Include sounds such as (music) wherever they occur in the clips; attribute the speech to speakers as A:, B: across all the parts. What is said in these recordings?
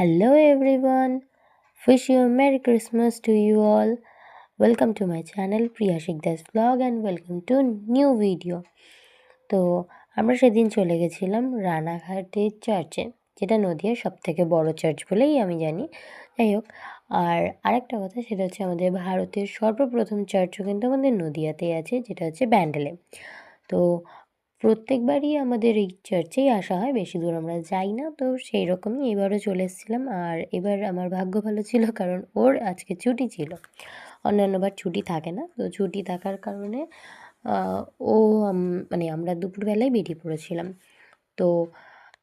A: Everyone. Wish you a Merry Christmas to you all. Welcome to my channel, Priya Shikdas vlog, and welcome to new video. তো আমরা সেদিন চলে গেছিলাম রানাঘাটের চার্চে যেটা নদিয়ার সব থেকে বড় চার্চ বলেই আমি জানি যাই হোক, আর আরেকটা কথা, সেটা হচ্ছে আমাদের ভারতের সর্বপ্রথম চার্চও কিন্তু আমাদের নদিয়াতেই আছে, যেটা হচ্ছে ব্যান্ডেলে তো প্রত্যেকবারই আমাদের এই চার্চেই আসা হয়, বেশি দূর আমরা যাই না। তো সেই রকমই এবারও চলে এসেছিলাম। আর এবার আমার ভাগ্য ভালো ছিল, কারণ ওর আজকে ছুটি ছিল। অন্যান্যবার ছুটি থাকে না। তো ছুটি থাকার কারণে ও মানে আমরা দুপুরবেলায় বেরিয়ে পড়েছিলাম। তো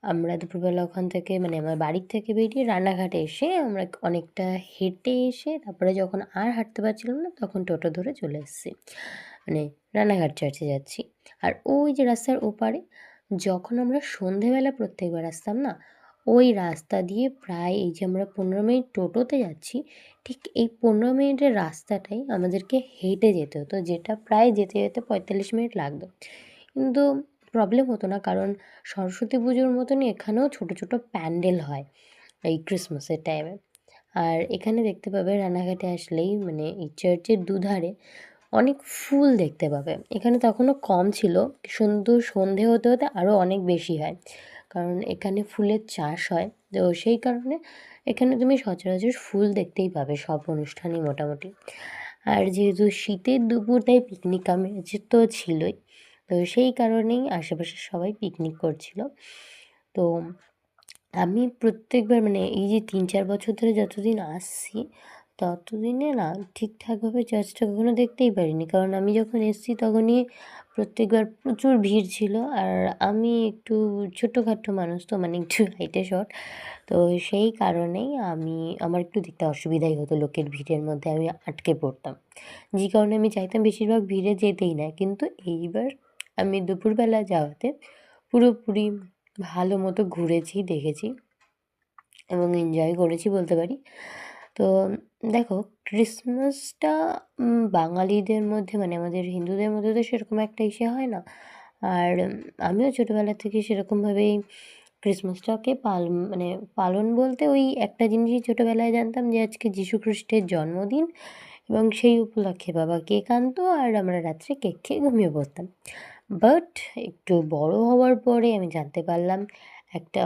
A: আমরা দুপুরবেলা ওখান থেকে মানে আমার বাড়ির থেকে বেরিয়ে রান্নাঘাটে এসে আমরা অনেকটা হেঁটে এসে তারপরে যখন আর হাঁটতে পারছিলাম না, তখন টোটো ধরে চলে এসেছি। মানে রানাঘাট চার্চে যাচ্ছি। আর ওই যে রাস্তার ওপারে যখন আমরা সন্ধেবেলা প্রত্যেকবার আসতাম না, ওই রাস্তা দিয়ে প্রায় এই যে আমরা পনেরো মিনিট টোটোতে যাচ্ছি, ঠিক এই পনেরো মিনিটের রাস্তাটাই আমাদেরকে হেঁটে যেতে হতো, যেটা প্রায় যেতে যেতে পঁয়তাল্লিশ মিনিট লাগতো। কিন্তু প্রবলেম হতো না। কারণ সরস্বতী পুজোর মতনই এখানেও ছোটো ছোটো প্যান্ডেল হয় এই ক্রিসমাসের টাইমে আর এখানে দেখতে পাবে রানাঘাটে আসলেই মানে এই চার্চের দুধারে অনেক ফুল দেখতে পাবে। এখানে তখনও কম ছিল সুন্দর সন্ধে হতে হতে আরও অনেক বেশি হয়। কারণ এখানে ফুলের চাষ হয়, তো সেই কারণে এখানে তুমি সচরাচর ফুল দেখতেই পাবে, সব অনুষ্ঠানই মোটামুটি। আর যেহেতু শীতের দুপুর, তাই পিকনিক আমি তো ছিলই তো সেই কারণেই আশেপাশে সবাই পিকনিক করছিল। তো আমি প্রত্যেকবার মানে এই যে তিন চার বছর ধরে যতদিন আসছি, ততদিনে না ঠিকঠাকভাবে চার্চটা কখনো দেখতেই পারিনি। কারণ আমি যখন এসেছি তখনই প্রত্যেকবার প্রচুর ভিড় ছিল। আর আমি একটু ছোটোখাটো মানুষ তো মানে একটু (laughs) হাইটে শর্ট তো সেই কারণেই আমি, আমার একটু দেখতে অসুবিধাই হতো লোকের ভিড়ের মধ্যে, আমি আটকে পড়তাম। যে কারণে আমি চাইতাম বেশিরভাগ ভিড়ে যেতেই না। কিন্তু এইবার আমি দুপুরবেলা যাওয়াতে পুরোপুরি ভালো মতো ঘুরেছি, দেখেছি এবং এনজয় করেছি বলতে পারি। তো দেখো ক্রিসমাসটা বাঙালিদের মধ্যে মানে আমাদের হিন্দুদের মধ্যে তো সেরকম একটা ইসে হয় না। আর আমিও ছোটোবেলা থেকে সেরকমভাবেই ক্রিসমাসটাকে পাল মানে পালন বলতে ওই একটা জিনিসই ছোটোবেলায় জানতাম যে আজকে যীশু খ্রিস্টের জন্মদিন এবং সেই উপলক্ষে বাবা কেক আনতো আর আমরা রাত্রে কেক খেয়ে ঘুমিয়ে পড়তাম। বাট একটু বড় হওয়ার পরে আমি জানতে পারলাম, একটা